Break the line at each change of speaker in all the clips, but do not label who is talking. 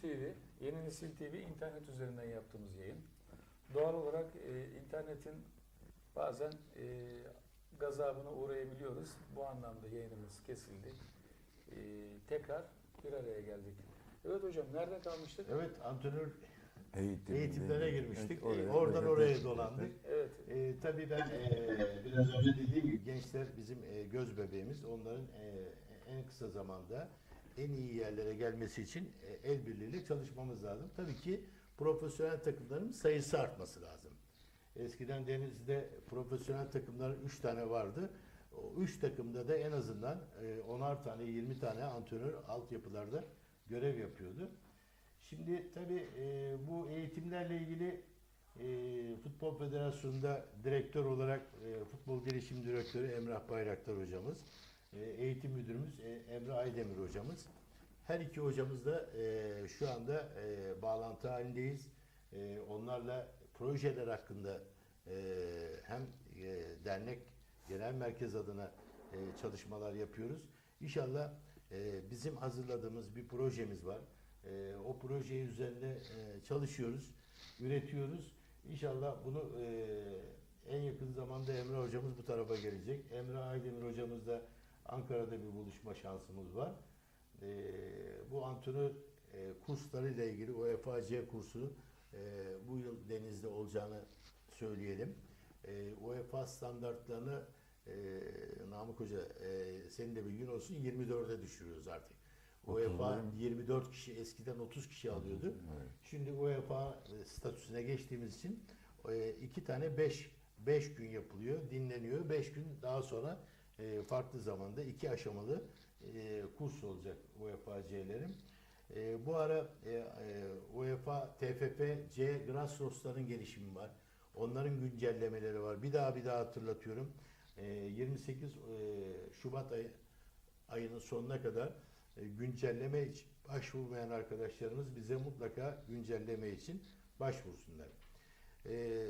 TV, Yeni Nesil TV internet üzerinden yaptığımız yayın. Doğal olarak e, internetin bazen e, gazabına uğrayabiliyoruz. Bu anlamda yayınımız kesildi. E, tekrar bir araya geldik. Evet hocam nerede kalmıştık?
Evet antrenör
Eğitim,
eğitimlere girmiştik.
Evet, oraya-
Ee, Oradan
evet,
oraya dolandık.
Evet.
Ee, tabii ben e, biraz önce dediğim gibi gençler bizim e, göz bebeğimiz. Onların e, en kısa zamanda en iyi yerlere gelmesi için e, el birliğiyle çalışmamız lazım. Tabii ki profesyonel takımların sayısı artması lazım. Eskiden Denizli'de profesyonel takımların 3 tane vardı. O 3 takımda da en azından e, 10'ar tane 20 tane antrenör altyapılarda görev yapıyordu. Şimdi tabii e, bu eğitimlerle ilgili e, Futbol Federasyonu'nda direktör olarak e, Futbol Gelişim Direktörü Emrah Bayraktar hocamız, e, eğitim müdürümüz e, Emre Aydemir hocamız. Her iki hocamız da e, şu anda e, bağlantı halindeyiz. E, onlarla projeler hakkında e, hem e, dernek genel merkez adına e, çalışmalar yapıyoruz. İnşallah e, bizim hazırladığımız bir projemiz var. E, o proje üzerinde e, çalışıyoruz, üretiyoruz. İnşallah bunu e, en yakın zamanda Emre hocamız bu tarafa gelecek. Emre Aydemir hocamız da Ankara'da bir buluşma şansımız var. E, bu antrenör e, kurslarıyla ilgili UEFA-C kursu e, bu yıl denizde olacağını söyleyelim. E, UEFA standartlarını e, Namık Hoca e, senin de bilgin olsun 24'e düşürüyoruz artık. UEFA
31
24 kişi eskiden 30 kişi alıyordu.
Evet.
Şimdi UEFA e, statüsüne geçtiğimiz için e, iki tane 5 5 gün yapılıyor, dinleniyor. 5 gün daha sonra e, farklı zamanda iki aşamalı e, kurs olacak UEFA C'lerin. E, bu ara e, e, UEFA TFF C Grassroots'ların gelişimi var. Onların güncellemeleri var. Bir daha bir daha hatırlatıyorum. E, 28 e, Şubat ayı, ayının sonuna kadar e, güncelleme için başvurmayan arkadaşlarımız bize mutlaka güncelleme için başvursunlar. E,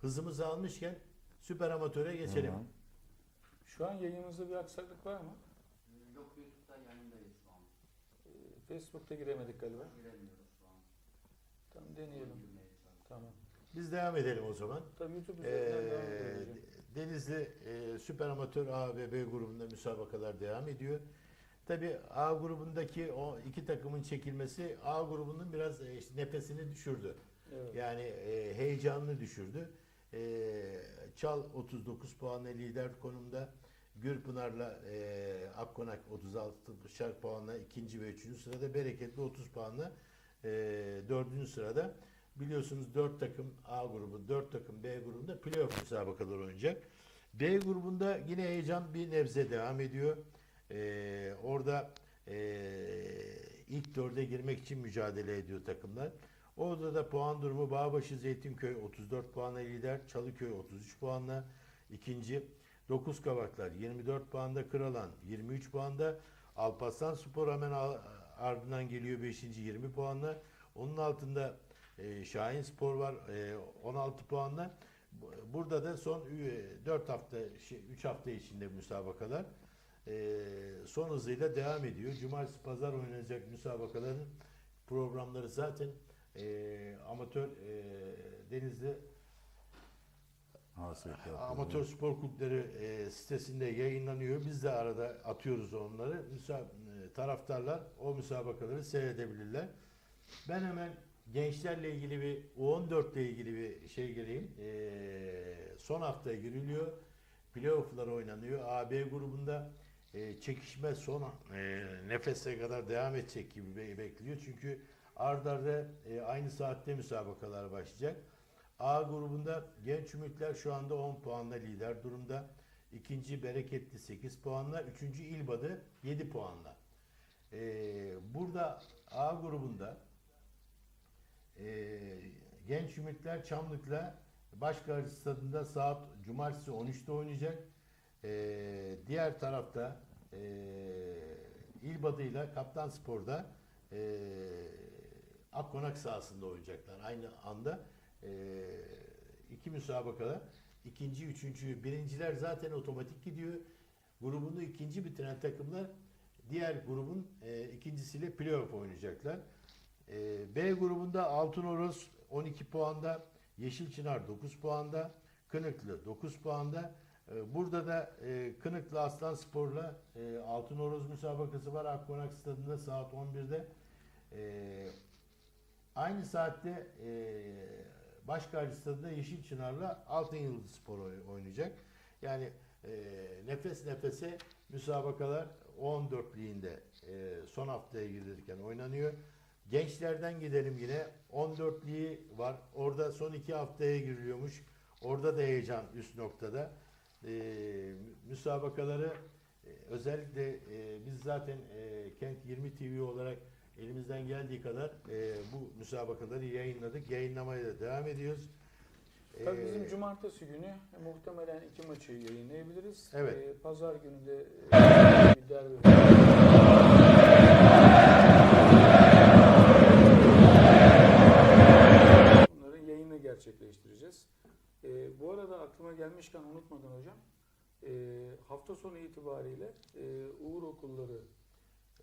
hızımızı almışken süper amatöre geçelim.
Tamam.
Şu an yayınımızda bir aksaklık var mı?
Yok YouTube'da yayındayız şu an.
E, Facebook'ta giremedik galiba.
Giremiyoruz şu an.
Tamam deneyelim. Tamam.
Biz devam edelim o zaman.
Tabii YouTube üzerinden devam
Ee,
edelim hocam.
Denizli e, Süper Amatör A ve B grubunda müsabakalar devam ediyor. Tabi A grubundaki o iki takımın çekilmesi A grubunun biraz e, işte nefesini düşürdü.
Evet.
Yani e, heyecanını düşürdü. E, Çal 39 puanla lider konumda. Gürpınar'la e, Akkonak 36 puanla ikinci ve üçüncü sırada. Bereketli 30 puanla e, dördüncü sırada. Biliyorsunuz 4 takım A grubu, 4 takım B grubunda playoff müsabakalar oynayacak. B grubunda yine heyecan bir nebze devam ediyor. E, orada e, ilk dörde girmek için mücadele ediyor takımlar. Orada da puan durumu Bağbaşı Zeytinköy 34 puanla lider, Çalıköy 33 puanla ikinci, Dokuz Kavaklar 24 puanda, Kıralan 23 puanda, Alparslan Spor hemen ardından geliyor 5. 20 puanla. Onun altında e, Şahin Spor var e, 16 puanla. Bu- Burada da son 4 hafta, 3 hafta içinde müsabakalar e, son hızıyla devam ediyor. Cumartesi pazar oynanacak müsabakaların programları zaten e, amatör e, denizli amatör spor kulüpleri e, sitesinde yayınlanıyor. Biz de arada atıyoruz onları. Müsa, e, taraftarlar o müsabakaları seyredebilirler. Ben hemen gençlerle ilgili bir U14 ile ilgili bir şey gireyim. E, son haftaya giriliyor. Playoff'lar oynanıyor. AB grubunda e, çekişme son e, nefese kadar devam edecek gibi be- bekliyor. Çünkü ard arda e, aynı saatte müsabakalar başlayacak. A grubunda Genç Ümitler şu anda 10 puanla lider durumda. İkinci Bereketli 8 puanla. Üçüncü İlbadı 7 puanla. Ee, burada A grubunda e, Genç Ümitler Çamlık'la Başkar Stadında saat Cumartesi 13'te oynayacak. Ee, diğer tarafta e, İlbadı ile Kaptan Spor'da e, Akkonak sahasında oynayacaklar. Aynı anda e, iki müsabakada ikinci, üçüncü, birinciler zaten otomatik gidiyor. Grubunu ikinci bitiren takımlar diğer grubun e, ikincisiyle playoff oynayacaklar. Ee, B grubunda Altınoruz 12 puanda, Yeşilçınar 9 puanda, Kınıklı 9 puanda. Ee, Burada da e, Kınıklı Aslan Spor'la e, Altınoruz müsabakası var Akkonak Stadı'nda saat 11'de. Ee, aynı saatte e, Başkari Stadı'nda Yeşilçınar'la Altın Yıldız Spor oy- oynayacak. Yani e, nefes nefese müsabakalar 14 liginde e, son haftaya girilirken oynanıyor. Gençlerden gidelim yine. 14 ligi var. Orada son iki haftaya giriliyormuş. Orada da heyecan üst noktada. E, müsabakaları e, özellikle e, biz zaten e, Kent 20 TV olarak elimizden geldiği kadar e, bu müsabakaları yayınladık. Yayınlamaya da devam ediyoruz.
Tabii
E,
bizim cumartesi günü muhtemelen iki maçı yayınlayabiliriz.
Evet.
Ee, Pazar günü de e, bir derbi Bunların yayını gerçekleştireceğiz. Ee, bu arada aklıma gelmişken unutmadan hocam, e, hafta sonu itibariyle e, Uğur Okulları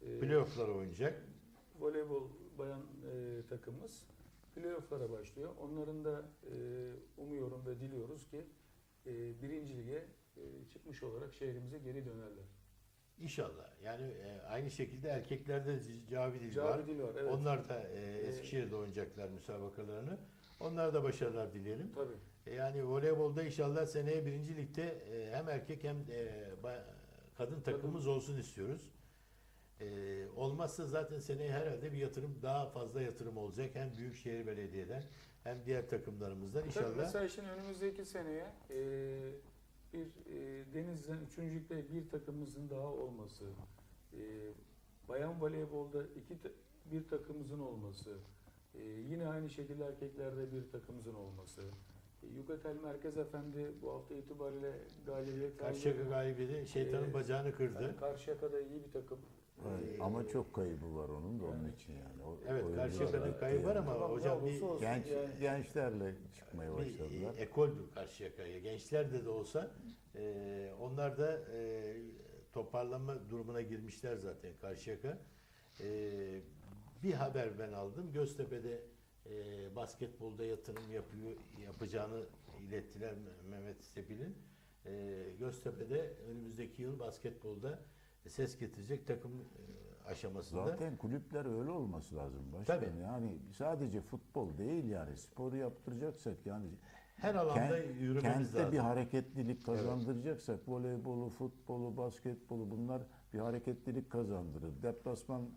e,
playoff'lar oynayacak.
Voleybol bayan e, takımımız playofflara başlıyor. Onların da e, umuyorum ve diliyoruz ki e, birinci lige e, çıkmış olarak şehrimize geri dönerler.
İnşallah. Yani e, aynı şekilde erkeklerde Cavidi var.
Cavidi var. Evet.
Onlar da e, Eskişehir'de oynayacaklar müsabakalarını. Onlar da başarılar dileyelim.
Tabii.
E, yani voleybolda inşallah seneye birinci ligde e, hem erkek hem e, kadın takımımız olsun istiyoruz. E, olmazsa zaten seneye herhalde bir yatırım daha fazla yatırım olacak. Hem Büyükşehir Belediye'den hem diğer takımlarımızdan
Tabii
inşallah.
mesela şimdi önümüzdeki seneye e, bir e, Denizli'den üçüncülükte bir takımımızın daha olması, e, bayan voleybolda iki bir takımımızın olması, e, yine aynı şekilde erkeklerde bir takımımızın olması, e, Yukatel Merkez Efendi bu hafta itibariyle galibiyet aldı.
Karşıyaka galibiyeti şeytanın
E,
bacağını kırdı.
Yani Karşıyaka'da iyi bir takım.
Evet, ama çok kaybı var onun da onun için yani. O,
Evet Karşıyaka'nın kaybı var ama
Tamam,
hocam bir.
Genç,
Yani-
gençlerle çıkmaya
bir
başladılar.
e, ekoldür Karşıyaka'ya. Gençlerde de olsa e, onlar da e, toparlanma durumuna girmişler zaten Karşıyaka. E, bir haber ben aldım. Göztepe'de e, basketbolda yatırım yapıyor yapacağını ilettiler Mehmet Sepil'in. E, Göztepe'de önümüzdeki yıl basketbolda ses getirecek takım e, aşamasında.
Zaten kulüpler öyle olması lazım başkanım.
Tabii.
Yani sadece futbol değil yani sporu yaptıracaksak yani
Her alanda
kent-
yürümemiz
kentte
lazım.
bir hareketlilik kazandıracaksak voleybolu, futbolu, basketbolu bunlar bir hareketlilik kazandırır. Deplasman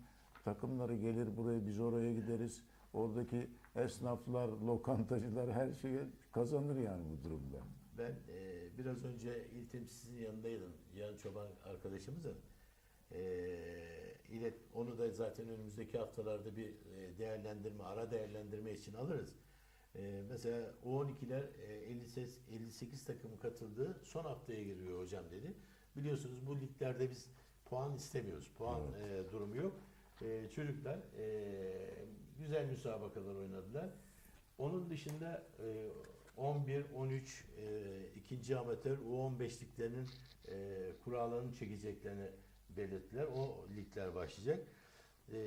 takımları gelir buraya biz oraya gideriz. Oradaki esnaflar, lokantacılar her şeyi kazanır yani bu durumda.
Ben e, biraz önce il temsilcisinin yanındaydım. Cihan Çoban arkadaşımızın. E, ilet, onu da zaten önümüzdeki haftalarda bir e, değerlendirme, ara değerlendirme için alırız. E, mesela U12'ler e, 58, 58 takımın katıldığı son haftaya giriyor hocam dedi. Biliyorsunuz bu liglerde biz puan istemiyoruz. Puan e, durumu yok. E, çocuklar e, güzel müsabakalar oynadılar. Onun dışında e, 11, 13 e, ikinci amatör U15'liklerinin e, kurallarını çekeceklerini belirttiler. O ligler başlayacak. E,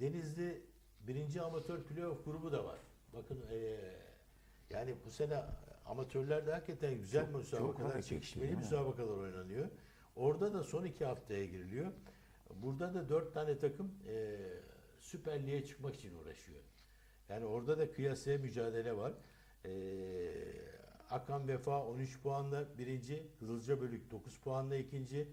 Denizli birinci amatör playoff grubu da var. Bakın e, yani bu sene amatörlerde hakikaten güzel
Çok- çok
müsabakalar,
hareketli,
çekişmeli müsabakalar oynanıyor. Orada da son iki haftaya giriliyor. Burada da dört tane takım e, Süper Lig'e çıkmak için uğraşıyor. Yani orada da kıyasaya mücadele var. Ee, Akan Vefa 13 puanla birinci, Kızılcabölük 9 puanla ikinci,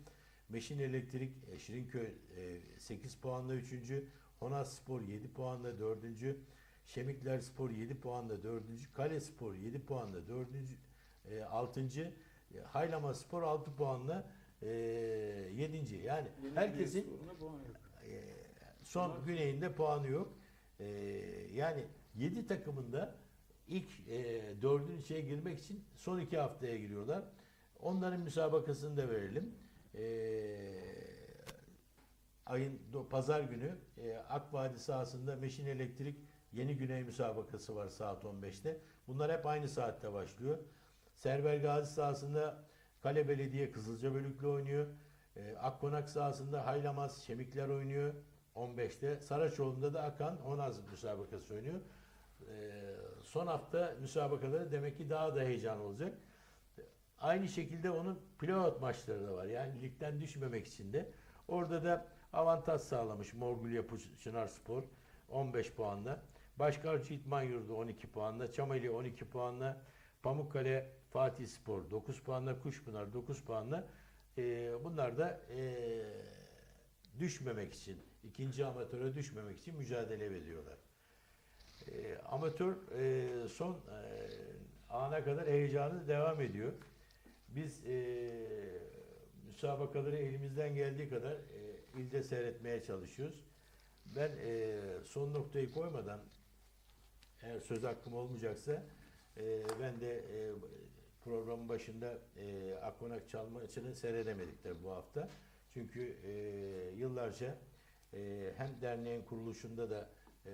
Meşin Elektrik e, Şirinköy e, 8 puanla üçüncü, Honas Spor 7 puanla dördüncü, Şemikler Spor 7 puanla dördüncü, Kale Spor 7 puanla dördüncü, e, altıncı, e, Haylama Spor 6 puanla e, yedinci. Yani
Yeni
herkesin e, son güneyinde puanı yok. E, yani 7 takımında ilk e, dördün içine girmek için son iki haftaya giriyorlar. Onların müsabakasını da verelim. E, ayın do- pazar günü e, Akvadi sahasında Meşin Elektrik Yeni Güney müsabakası var saat 15'te. Bunlar hep aynı saatte başlıyor. Server Gazi sahasında Kale Belediye Kızılcabölük'le oynuyor. E, Akkonak sahasında Haylamaz Şemikler oynuyor. 15'te. Saraçoğlu'nda da Akan Honaz müsabakası oynuyor. Ee, son hafta müsabakaları demek ki daha da heyecan olacak. Aynı şekilde onun playout maçları da var. Yani ligden düşmemek için de. Orada da avantaj sağlamış Morgul Yapı Çınar Spor 15 puanla. Başkarcı İtman Yurdu 12 puanla. Çameli 12 puanla. Pamukkale Fatih Spor 9 puanla. Kuşpınar 9 puanla. Ee, bunlar da ee, düşmemek için, ikinci amatöre düşmemek için mücadele ediyorlar. Ee, amatör e, son e, ana kadar heyecanı devam ediyor. Biz e, müsabakaları elimizden geldiği kadar e, ilde seyretmeye çalışıyoruz. Ben e, son noktayı koymadan eğer söz hakkım olmayacaksa e, ben de e, programın başında e, Akkonak çalma maçını seyredemedik de bu hafta. Çünkü e, yıllarca e, hem derneğin kuruluşunda da e,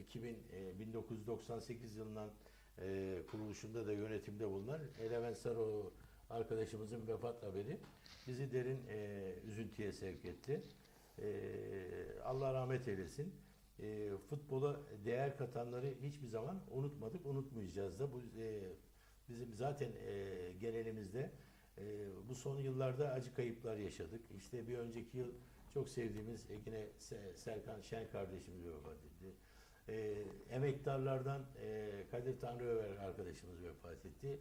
2000 e, 1998 yılından e, kuruluşunda da yönetimde bulunan Eleven Saroğlu arkadaşımızın vefat haberi bizi derin e, üzüntüye sevk etti. E, Allah rahmet eylesin. E, futbola değer katanları hiçbir zaman unutmadık, unutmayacağız da. Bu e, bizim zaten e, genelimizde e, bu son yıllarda acı kayıplar yaşadık. İşte bir önceki yıl çok sevdiğimiz e, yine Se- Serkan Şen kardeşimiz vefat etti. E, emektarlardan e, Kadir Tanrıöver arkadaşımız vefat etti.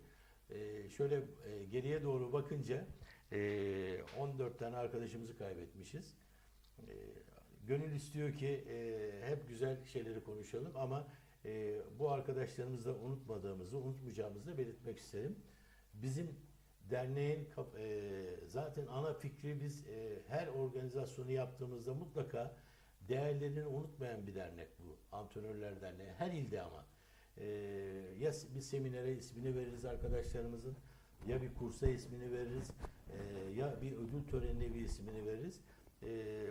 E, şöyle e, geriye doğru bakınca e, 14 tane arkadaşımızı kaybetmişiz. E, gönül istiyor ki e, hep güzel şeyleri konuşalım ama e, bu arkadaşlarımızı da unutmadığımızı, unutmayacağımızı da belirtmek isterim. Bizim derneğin e, zaten ana fikri biz e, her organizasyonu yaptığımızda mutlaka değerlerini unutmayan bir dernek bu. Antrenörler Derneği. Her ilde ama. E, ya bir seminere ismini veririz arkadaşlarımızın ya bir kursa ismini veririz e, ya bir ödül törenine bir ismini veririz. E,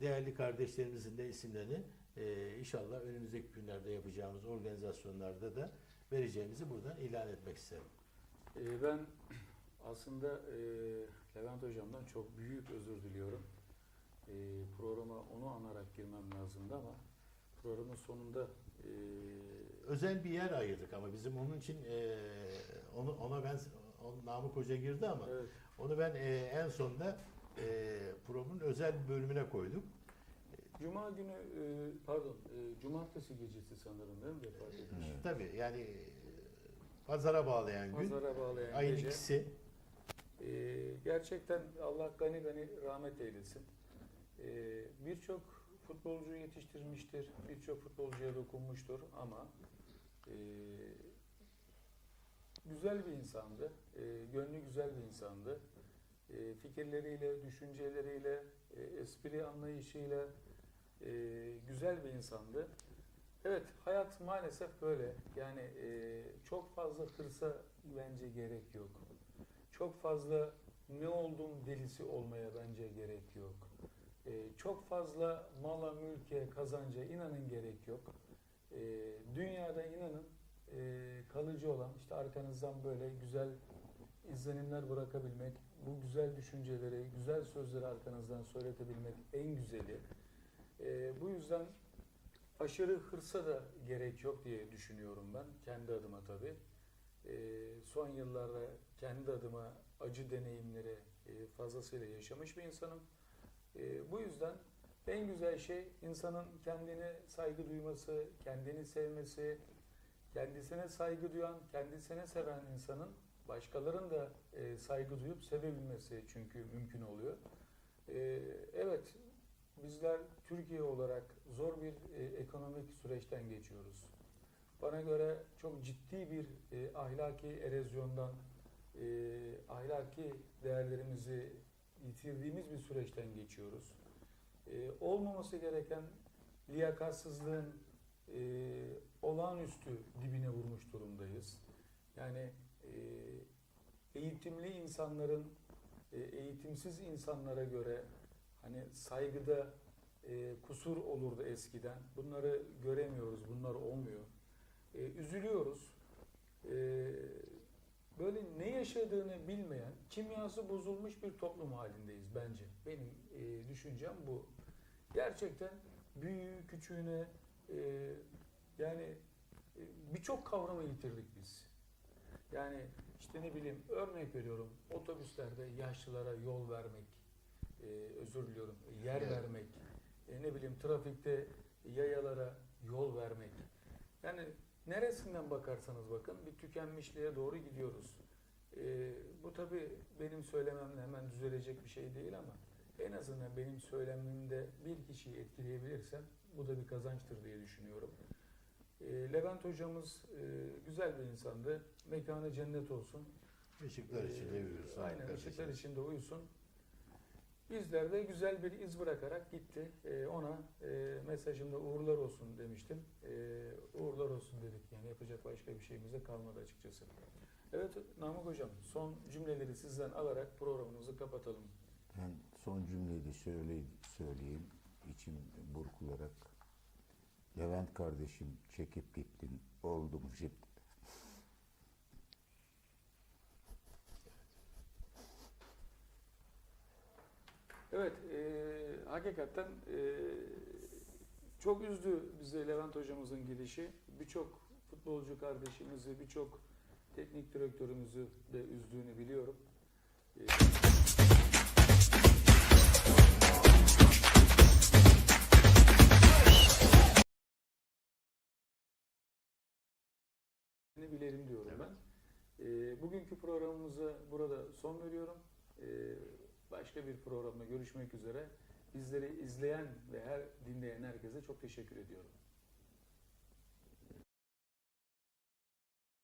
değerli kardeşlerimizin de isimlerini e, inşallah önümüzdeki günlerde yapacağımız organizasyonlarda da vereceğimizi buradan ilan etmek isterim.
Ee, ben aslında e, Levent Hocam'dan çok büyük özür diliyorum. E, programa onu anarak girmem lazımdı ama programın sonunda e,
Özel bir yer ayırdık ama bizim onun için e, onu ona ben on, Namık Hoca girdi ama
evet,
onu ben e, en sonda e, programın özel bir bölümüne koyduk.
Cuma günü e, pardon e, Cumartesi gecesi sanırım değil mi vefat etmiş?
Evet.
Tabii yani e, pazara bağlayan gün
Pazara bağlayan
ayın
gece.
ikisi.
Ee, gerçekten Allah gani gani rahmet eylesin. Ee, birçok futbolcu yetiştirmiştir, birçok futbolcuya dokunmuştur ama e, güzel bir insandı, e, gönlü güzel bir insandı. E, fikirleriyle, düşünceleriyle, e, espri anlayışıyla e, güzel bir insandı. Evet, hayat maalesef böyle. Yani e, çok fazla hırsa bence gerek yok. Çok fazla ne oldum delisi olmaya bence gerek yok. Ee, çok fazla mala, mülke, kazanca inanın gerek yok. Ee, dünyada inanın e, kalıcı olan işte arkanızdan böyle güzel izlenimler bırakabilmek, bu güzel düşünceleri, güzel sözleri arkanızdan söyletebilmek en güzeli. Ee, bu yüzden aşırı hırsa da gerek yok diye düşünüyorum ben kendi adıma tabii. Ee, son yıllarda kendi adıma acı deneyimleri e, fazlasıyla yaşamış bir insanım. Ee, bu yüzden en güzel şey insanın kendine saygı duyması, kendini sevmesi, kendisine saygı duyan, kendisine seven insanın başkalarının da e, saygı duyup sevebilmesi çünkü mümkün oluyor. Ee, evet, bizler Türkiye olarak zor bir e, ekonomik süreçten geçiyoruz. Bana göre çok ciddi bir e, ahlaki erozyondan, e, ahlaki değerlerimizi yitirdiğimiz bir süreçten geçiyoruz. E, olmaması gereken liyakatsızlığın e, olağanüstü dibine vurmuş durumdayız. Yani e, eğitimli insanların e, eğitimsiz insanlara göre hani saygıda e, kusur olurdu eskiden. Bunları göremiyoruz, bunlar olmuyor. E, üzülüyoruz. E, böyle ne yaşadığını bilmeyen, kimyası bozulmuş bir toplum halindeyiz bence. Benim e, düşüncem bu. Gerçekten büyüğü, küçüğüne e, yani e, birçok kavramı yitirdik biz. Yani işte ne bileyim örnek veriyorum otobüslerde yaşlılara yol vermek, e, özür diliyorum yer vermek, e, ne bileyim trafikte yayalara yol vermek. Yani neresinden bakarsanız bakın bir tükenmişliğe doğru gidiyoruz. E, bu tabii benim söylememle hemen düzelecek bir şey değil ama en azından benim söylemimde bir kişiyi etkileyebilirsem bu da bir kazançtır diye düşünüyorum. E, Levent hocamız e, güzel bir insandı. Mekanı cennet olsun.
Işıklar içinde
Ee,
yürüyoruz. Sağ olun
Aynen ışıklar içinde uyusun. Bizler de güzel bir iz bırakarak gitti. Ee, ona e, mesajımda uğurlar olsun demiştim. Ee, olsun dedik. Yani yapacak başka bir şeyimiz de kalmadı açıkçası. Evet Namık Hocam son cümleleri sizden alarak programımızı kapatalım.
Ben son cümleyi de şöyle söyleyeyim. içim burkularak. Levent kardeşim çekip gittin. Oldum şimdi.
Evet, e, hakikaten e, çok üzdü bizi Levent hocamızın gidişi. Birçok futbolcu kardeşimizi, birçok teknik direktörümüzü de üzdüğünü biliyorum. E, ne bilelim diyorum ben. E, bugünkü programımıza burada son veriyorum. E, başka bir programda görüşmek üzere. Bizleri izleyen ve her dinleyen herkese çok teşekkür ediyorum.